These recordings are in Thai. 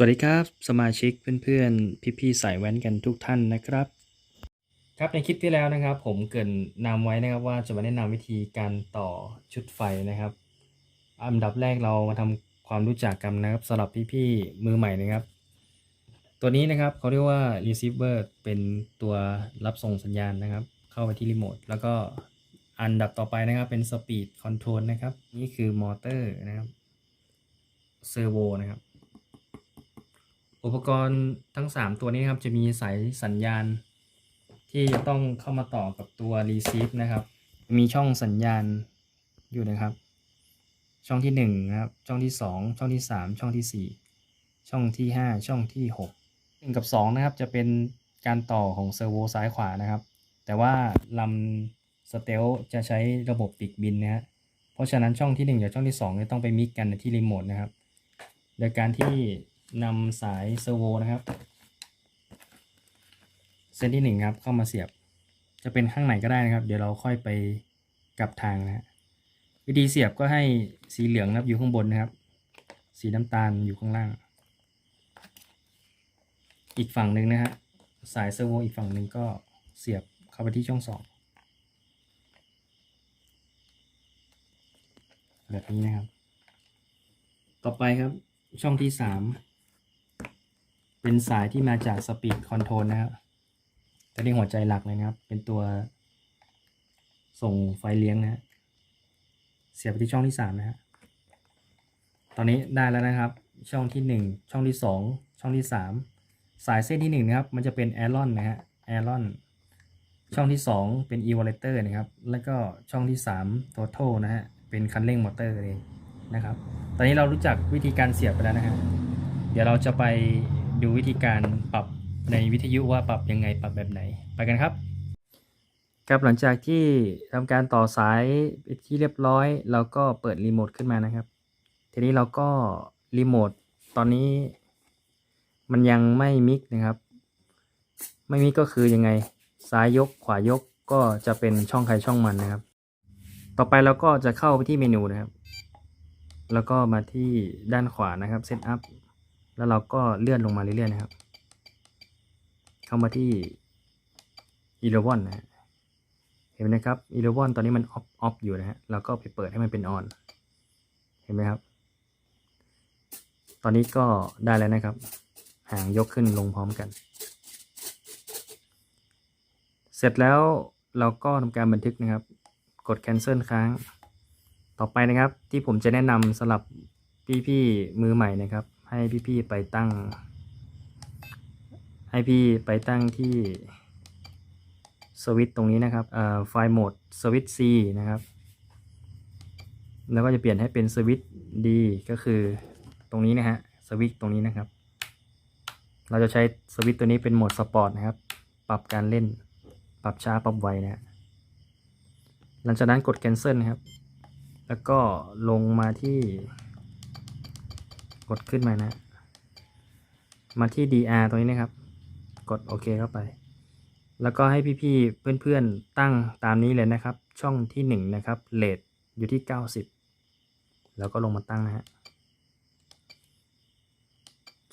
สวัสดีครับ สมาชิกเพื่อนๆ พี่ๆสายแว้นกันทุกท่านนะครับ ครับในคลิปที่แล้วนะครับ ผมเกินนำไว้นะครับว่าจะมาแนะนำวิธีการต่อชุดไฟนะครับ อันดับแรกเรามาทำความรู้จักกันนะครับสำหรับพี่ๆมือใหม่นะครับ ตัวนี้นะครับเขาเรียกว่า receiver เป็นตัวรับส่งสัญญาณนะครับ เข้าไปที่รีโมทแล้วก็อันดับต่อไปนะครับเป็น speed control นะครับ นี่คือมอเตอร์นะครับเซอร์โวนะครับ อุปกรณ์ทั้ง 3 ตัวนี้ครับจะมีสายสัญญาณ ที่จะต้องเข้ามาต่อกับตัว receive นะครับ มีช่องสัญญาณอยู่นะครับ ช่องที่1นะครับช่องที่ 2 ช่องที่ 3 ช่องที่ 4 ช่องที่ 5 ช่องที่ 6 1 กับ 2 นะครับจะเป็นการต่อของเซอร์โวซ้ายขวานะครับ แต่ว่าลำสเตลจะใช้ระบบปีกบินนะฮะเพราะฉะนั้นช่องที่1กับช่องที่2เนี่ยต้องไปมิกกันที่รีโมทนะครับโดยการที่ นำสายเซอร์โวนะครับ เส้นที่หนึ่งครับเข้ามาเสียบ จะเป็นข้างไหนก็ได้นะครับ เดี๋ยวเราค่อยไปกลับทางนะฮะวิธีเสียบก็ให้สีเหลืองครับอยู่ข้างบนนะครับ สีน้ำตาลอยู่ข้างล่าง อีกฝั่งหนึ่งนะฮะสายเซอร์โวอีกฝั่งหนึ่งก็เสียบเข้าไปที่ช่องสองแบบนี้นะครับ ต่อไปครับช่องที่สาม เป็นสายที่มาจากสปีดคอนโทรลนะครับตัวนี้หัวใจหลักเลยนะครับ เป็นตัวส่งไฟเลี้ยงนะฮะเสียบไปที่ช่องที่สามนะฮะตอนนี้ได้แล้วนะครับ ช่องที่หนึ่งช่องที่สองช่องที่สามสายเส้นที่หนึ่งนะครับ มันจะเป็นแอรอนนะฮะแอรอนช่องที่สองเป็น e v a l u a t o r นะครับ แล้วก็ช่องที่สาม total นะฮะเป็นคันเร่งมอเตอร์เองนะครับ ตอนนี้เรารู้จักวิธีการเสียบไปแล้วนะฮะเดี๋ยวเราจะไป ดูวิธีการปรับในวิทยุว่าปรับยังไงปรับแบบไหน ไปกันครับ ครับหลังจากที่ทำการต่อสายไปที่เรียบร้อย เราก็เปิดรีโมทขึ้นมานะครับ ทีนี้เราก็รีโมทตอนนี้มันยังไม่มิกนะครับ ไม่มิกก็คือยังไงซ้ายยกขวายกก็จะเป็นช่องใครช่องมันนะครับ ต่อไปเราก็จะเข้าไปที่เมนูนะครับ แล้วก็มาที่ด้านขวานะครับเซตอัพ แล้วเราก็เลื่อนลงมาเรื่อยๆนะครับ เข้ามาที่ e l e v o n นะฮะเห็นไหมครับ e l e v o n ตอนนี้มัน off off อยู่นะฮะเราก็ไปเปิดให้มันเป็น on เห็นไหมครับ ตอนนี้ก็ได้แล้วนะครับ หางยกขึ้นลงพร้อมกัน เสร็จแล้วเราก็ทำการบันทึกนะครับ กด cancel ค้าง ต่อไปนะครับที่ผมจะแนะนำสำหรับพี่ๆมือใหม่นะครับ ให้พี่ๆไปตั้ง ให้พี่ไปตั้งที่สวิตช์ตรงนี้นะครับไฟล์โหมดสวิตช์ C นะครับ แล้วก็จะเปลี่ยนให้เป็นสวิตช์ D ก็คือตรงนี้นะฮะสวิตช์ตรงนี้นะครับ เราจะใช้สวิตช์ตัวนี้เป็นโหมดสปอร์ตนะครับ ปรับการเล่น ปรับช้าปรับไวนะฮะหลังจากนั้นกด cancel นะครับ แล้วก็ลงมาที่ กดขึ้นมานะ มาที่ DR ตรงนี้นะครับ กดโอเคเข้าไป แล้วก็ให้พี่ๆเพื่อนๆตั้งตามนี้เลยนะครับ ช่องที่ 1 นะครับเลทอยู่ที่ 90 แล้วก็ลงมาตั้งนะฮะ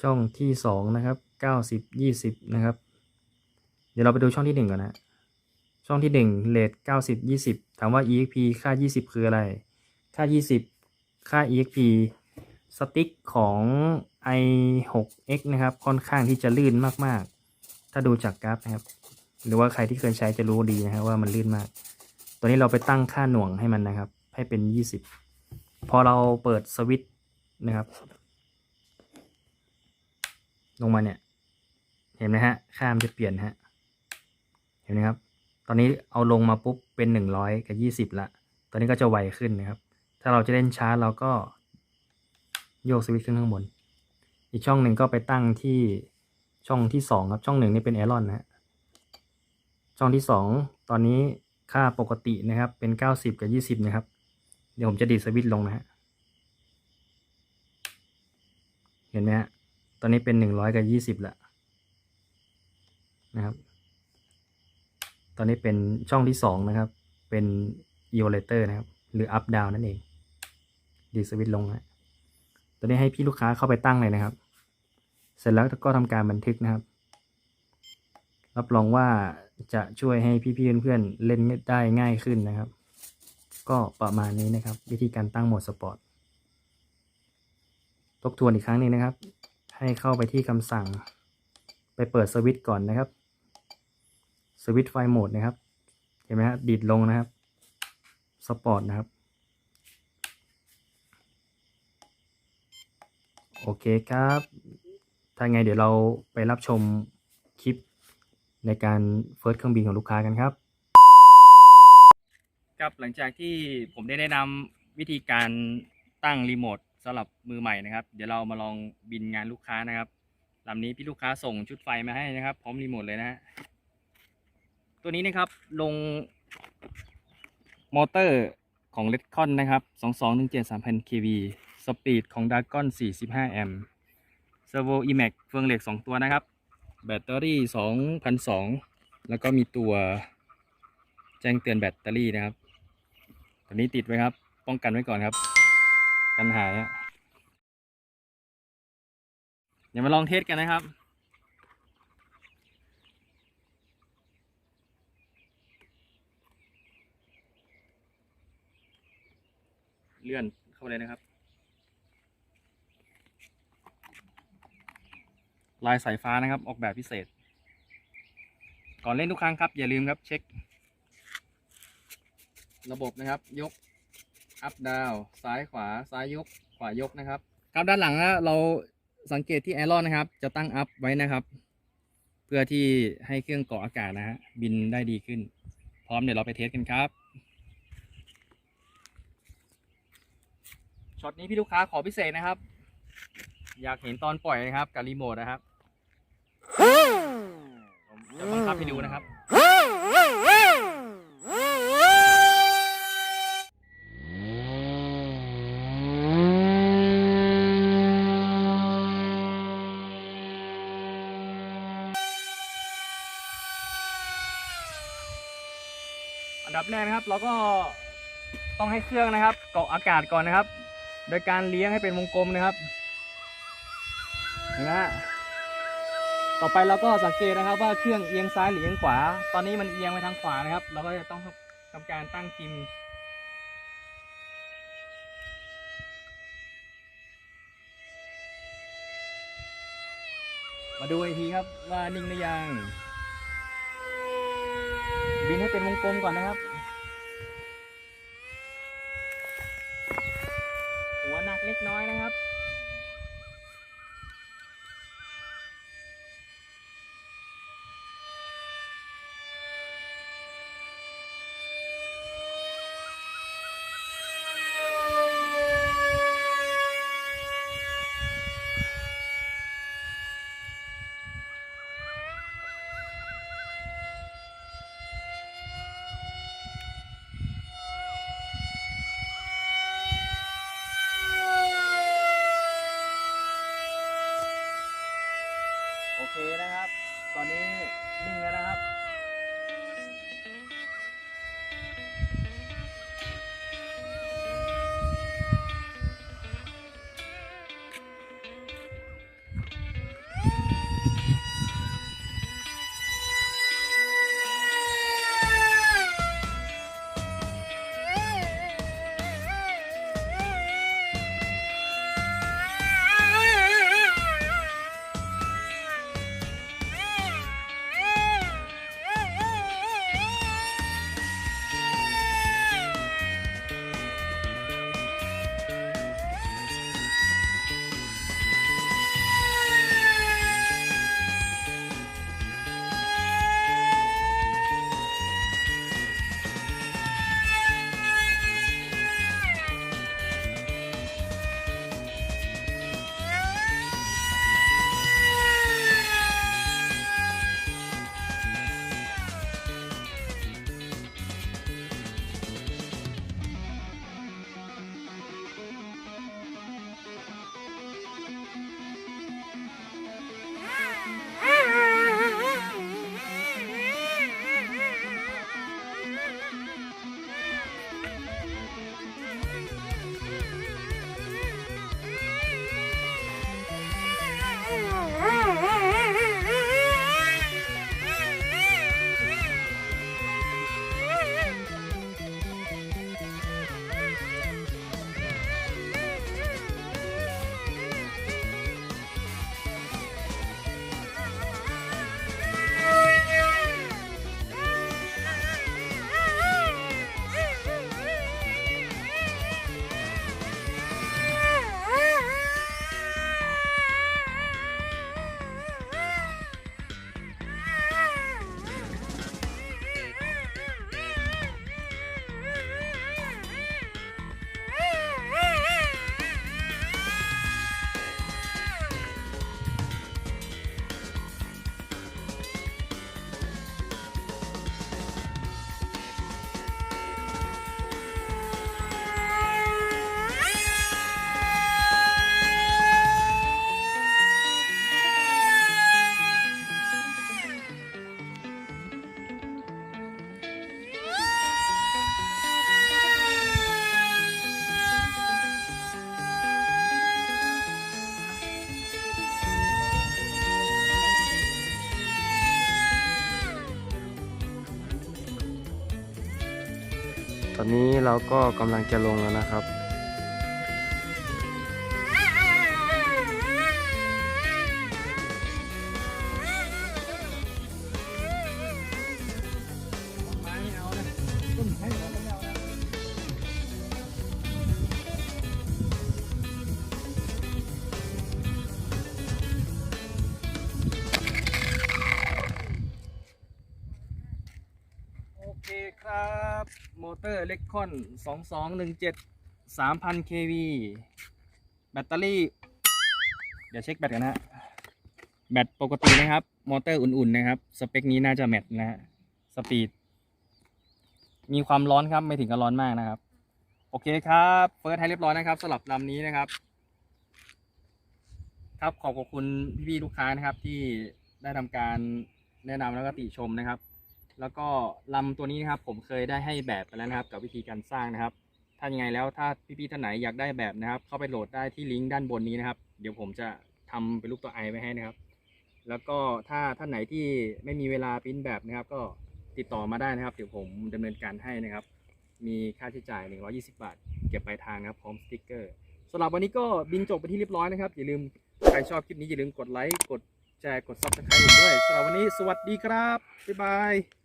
ช่องที่ 2 นะครับ 90 20 นะครับ เดี๋ยวเราไปดูช่องที่ 1 ก่อนนะ ช่องที่ 1 เลท90 20 ถามว่า exp ค่า 20 คืออะไร ค่า 20 ค่า exp สติ๊กของ i6x นะครับ ค่อนข้างที่จะลื่นมากๆ ถ้าดูจากกราฟนะครับ หรือว่าใครที่เคยใช้จะรู้ดีนะครับว่ามันลื่นมาก ตัวนี้เราไปตั้งค่าหน่วงให้มันนะครับ ให้เป็น 20 พอเราเปิดสวิตช์นะครับ ลงมาเนี่ย เห็นไหมฮะ ค่ามันจะเปลี่ยนฮะ เห็นไหมครับ ตอนนี้เอาลงมาปุ๊บเป็น 100 กับ 20ละ ตอนนี้ก็จะไวขึ้นนะครับ ถ้าเราจะเล่นช้าเราก็ โยกสวิตช์ขึ้นข้างบน อีกช่องหนึ่งก็ไปตั้งที่ช่องที่สองครับ ช่องหนึ่งนี่เป็นแอรอนนะฮะ ช่องที่สองตอนนี้ค่าปกตินะครับ เป็นเก้าสิบกับยี่สิบนะครับ เดี๋ยวผมจะดีดสวิตช์ลงนะฮะ เห็นไหมฮะ ตอนนี้เป็นหนึ่งร้อยกับยี่สิบละนะครับ ตอนนี้เป็นช่องที่สองนะครับ เป็น e v a l u a t o r นะครับ หรือ up down นั่นเอง ดีสวิตช์ลงนะ ตอนนี้ให้พี่ลูกค้าเข้าไปตั้งเลยนะครับ เสร็จแล้วก็ทำการบันทึกนะครับ รับรองว่าจะช่วยให้พี่ๆเพื่อนๆเล่นได้ง่ายขึ้นนะครับ ก็ประมาณนี้นะครับ วิธีการตั้งโหมดสปอร์ตทบทวนอีกครั้งหนึงนะครับ ให้เข้าไปที่คำสั่ง ไปเปิดสวิตช์ก่อนนะครับ สวิตช์ไฟโหมดนะครับ เห็นไหมครับดีดลงนะครับ สปอร์ตนะครับ โอเคครับ ถ้าไงเดี๋ยวเราไปรับชมคลิปในการเฟิร์สเครื่องบินของลูกค้ากันครับ ครับหลังจากที่ผมได้แนะนำวิธีการตั้งรีโมทสำหรับมือใหม่นะครับ เดี๋ยวเรามาลองบินงานลูกค้านะครับลำนี้พี่ลูกค้าส่งชุดไฟมาให้นะครับ พร้อมรีโมทเลยนะฮะตัวนี้นะครับลงมอเตอร์ของ r e d c o n นะครับ 2217 3000 kV สปีดของ Dragon 45 แอมป์เซอร์โว EMAX เฟืองเหล็ก 2 ตัวนะครับ แบตเตอรี่ 2,002 แล้วก็มีตัวแจ้งเตือนแบตเตอรี่นะครับ ตัวนี้ติดไว้ครับ ป้องกันไว้ก่อนครับ กันหายเดี๋ยวมาลองเทสกันนะครับเลื่อนเข้าไปเลยนะครับ ลายสายฟ้านะครับ ออกแบบพิเศษ ก่อนเล่นทุกครั้งครับ อย่าลืมครับเช็ค ระบบนะครับ ยก อัพดาว ซ้ายขวา ซ้ายยก ขวายกนะครับ ครับด้านหลังนะเราสังเกตที่แอรอนนะครับ จะตั้งอัพไว้นะครับ เพื่อที่ให้เครื่องเกาะอากาศนะฮะบินได้ดีขึ้น พร้อมเดี๋ยวเราไปเทสกันครับช็อตนี้พี่ลูกค้าขอพิเศษนะครับ อยากเห็นตอนปล่อยนะครับกับรีโมทนะครับ ผมจะบังคับให้ดูนะครับ อันดับแรกนะครับ เราก็ต้องให้เครื่องนะครับ เกาะอากาศก่อนนะครับ โดยการเลี้ยงให้เป็นวงกลมนะครับเห็นไหมฮะ ต่อไปเราก็สังเกตนะครับว่าเครื่องเอียงซ้ายหรือเอียงขวา ตอนนี้มันเอียงไปทางขวานะครับ เราก็จะต้องทำการตั้งพิมมาดูอีกทีครับว่านิ่งหรือยัง บินให้เป็นวงกลมก่อนนะครับ อนนี้เราก็กำลังจะลงแล้วนะครับ เตอเล็กคอน 2217 3000 kV แบตเตอรี่ เดี๋ยวเช็คแบตกันนะฮะแบตปกตินะครับ มอเตอร์อุ่นๆนะครับ สเปคนี้น่าจะแมทนะฮะ สปีด มีความร้อนครับ ไม่ถึงกับร้อนมากนะครับ โอเคครับเฟิร์สให้เรียบร้อยนะครับสำหรับลำนี้นะครับ ครับขอบขอบคุณพี่ๆลูกค้านะครับที่ได้ทำการแนะนำแล้วก็ติชมนะครับ แล้วก็ลำตัวนี้นะครับผมเคยได้ให้แบบไปแล้วนะครับ กับวิธีการสร้างนะครับ ถ้ายังไงแล้วถ้าพี่ๆท่านไหนอยากได้แบบนะครับ เข้าไปโหลดได้ที่ลิงก์ด้านบนนี้นะครับ เดี๋ยวผมจะทำเป็นรูปตัวไอไว้ให้นะครับ แล้วก็ถ้าท่านไหนที่ไม่มีเวลาปริ้นแบบนะครับ ก็ติดต่อมาได้นะครับ เดี๋ยวผมดำเนินการให้นะครับ มีค่าใช้จ่าย 120 บาท เก็บปลายทางนะครับพร้อมสติกเกอร์สำหรับวันนี้ก็บินจบไปที่เรียบร้อยนะครับอย่าลืมใครชอบคลิปนี้อย่าลืมกดไลค์กดแชร์กด subscribe ผมด้วยสำหรับวันนี้สวัสดีครับ บ๊ายบาย